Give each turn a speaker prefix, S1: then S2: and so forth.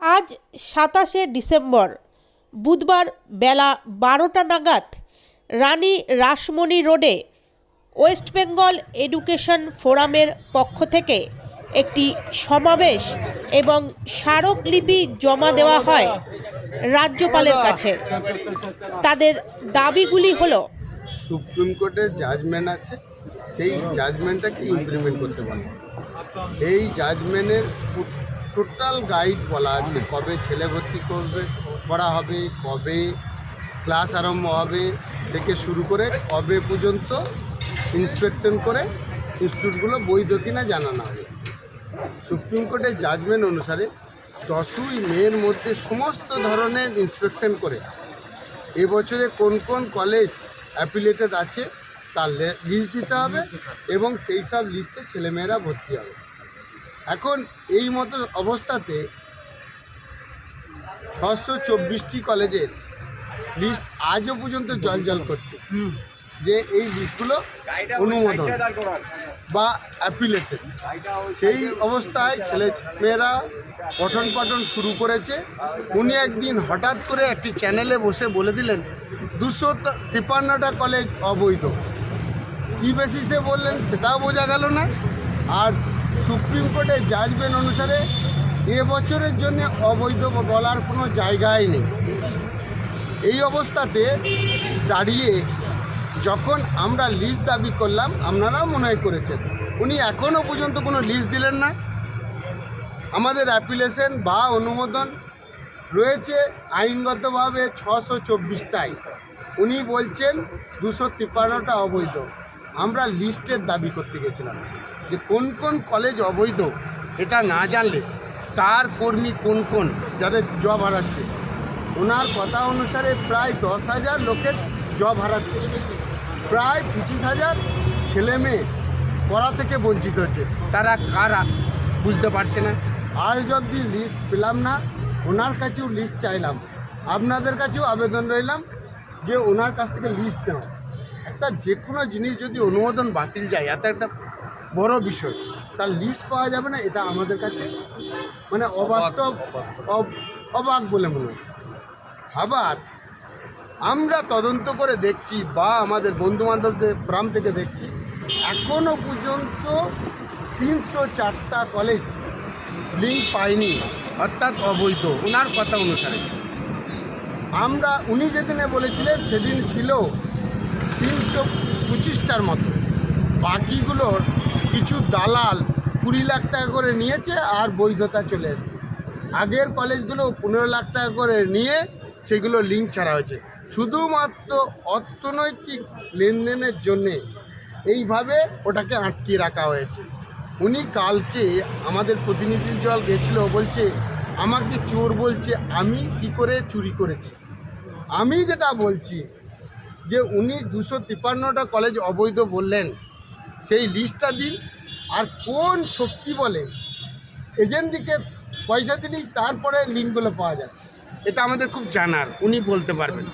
S1: আজ সাতাশে ডিসেম্বর, বুধবার বেলা বারোটা নাগাদ রানী রাসমণি রোডে ওয়েস্ট বেঙ্গল এডুকেশন ফোরামের পক্ষ থেকে একটি সমাবেশ এবং স্মারকলিপি জমা দেওয়া হয় রাজ্যপালের কাছে। তাদের দাবিগুলি হলো
S2: সুপ্রিম কোর্টের জাজমেন্ট আছে, সেই জাজমেন্টটাকে ইমপ্লিমেন্ট করতে পারে এই জাজমেন্টের টোটাল গাইড বলা আছে, কবে ছেলে ভর্তি করবে, করা হবে, কবে ক্লাস আরম্ভ হবে থেকে শুরু করে কবে পর্যন্ত ইন্সপেকশন করে ইনস্টিটিউটগুলো বৈধ কিনা জানানো হবে। সুপ্রিম কোর্টের জাজমেন্ট অনুসারে দশই মের মধ্যে সমস্ত ধরনের ইন্সপেকশন করে এবছরে কোন কোন কলেজ অ্যাপিলেটেড আছে তার লিস্ট দিতে হবে এবং সেই সব লিস্টে ছেলেমেয়েরা ভর্তি হবে। এখন এই মতো অবস্থাতে ছশো চব্বিশটি কলেজের লিস্ট আজও পর্যন্ত জল জল করছে। যে এই লিস্টগুলো অনুমোদন বা অ্যাপিলেটেড সেই অবস্থায় ছেলে মেয়েরা পঠন পাঠন শুরু করেছে। উনি একদিন হঠাৎ করে একটি চ্যানেলে বসে বলে দিলেন দুশো তিপ্পান্নটা কলেজ অবৈধ। কী বেসিসে বললেন সেটাও বোঝা গেল না। আর সুপ্রিম কোর্টের জাজমেন্ট অনুসারে এ বছরের জন্য অবৈধ বলার কোনো জায়গাই নেই। এই অবস্থাতে দাঁড়িয়ে যখন আমরা লিস্ট দাবি করলাম, আপনারাও মনে হয় করেছেন, উনি এখনও পর্যন্ত কোনো লিস্ট দিলেন না। আমাদের অ্যাপ্লিকেশন বা অনুমোদন রয়েছে আইনগতভাবে ছশো চব্বিশটাই। উনি বলছেন দুশো তিপ্পান্নটা অবৈধ। আমরা লিস্টের দাবি করতে গেছিলাম। যে কোন কোন কলেজ অবৈধ, এটা না জানলে তার কর্মী কোন কোন, যাদের জব হারাচ্ছে। ওনার কথা অনুসারে প্রায় দশ হাজার লোকের জব হারাচ্ছে। প্রায় পঁচিশ হাজার ছেলে মেয়ে পড়া থেকে বঞ্চিত হচ্ছে। তারা কারা? বুঝতে পারছে না। আজ অবধি লিস্ট পেলাম না। ওনার কাছেও লিস্ট চাইলাম। আপনাদের কাছেও আবেদন রইলাম যে ওনার কাছ থেকে লিস্ট নেওয়া। একটা যে কোনো জিনিস যদি অনুমোদন বাতিল যায়, এত একটা বড় বিষয়। তার লিস্ট পাওয়া যাবে না, এটা আমাদের কাছে মানে অবাস্তব অবাক বলে মনে হচ্ছে। আবার আমরা তদন্ত করে দেখছি বা আমাদের বন্ধু বান্ধবদের গ্রাম থেকে দেখছি এখনও পর্যন্ত তিনশো চারটা কলেজ লিঙ্ক পায়নি, অর্থাৎ অবৈধ ওনার কথা অনুসারে। আমরা, উনি যেদিনে বলেছিলেন, সেদিন ছিল তিনশো পঁচিশটার মতো। বাকিগুলোর কিছু দালাল কুড়ি লাখ টাকা করে নিয়েছে আর বৈধতা চলে এসেছে। আগের কলেজগুলো পনেরো লাখ টাকা করে নিয়ে সেগুলো লিঙ্ক ছাড়া হয়েছে। শুধুমাত্র অর্থনৈতিক লেনদেনের জন্যে এইভাবে ওটাকে আটকিয়ে রাখা হয়েছে। উনি কালকে আমাদের প্রতিনিধি দল গেছিল, বলছে, আমাকে চোর বলছে, আমি কি করে চুরি করেছি? আমি যেটা বলছি যে উনি দুশো তিপ্পান্নটা কলেজ অবৈধ বললেন। সেই লিস্টটা দিন আর কোন শক্তি বলে এজেন্ট এজেন্টদিকে পয়সা দিলেই তারপরে লিঙ্কগুলো পাওয়া যাচ্ছে। এটা আমাদের খুব জানার, উনি বলতে পারবেন।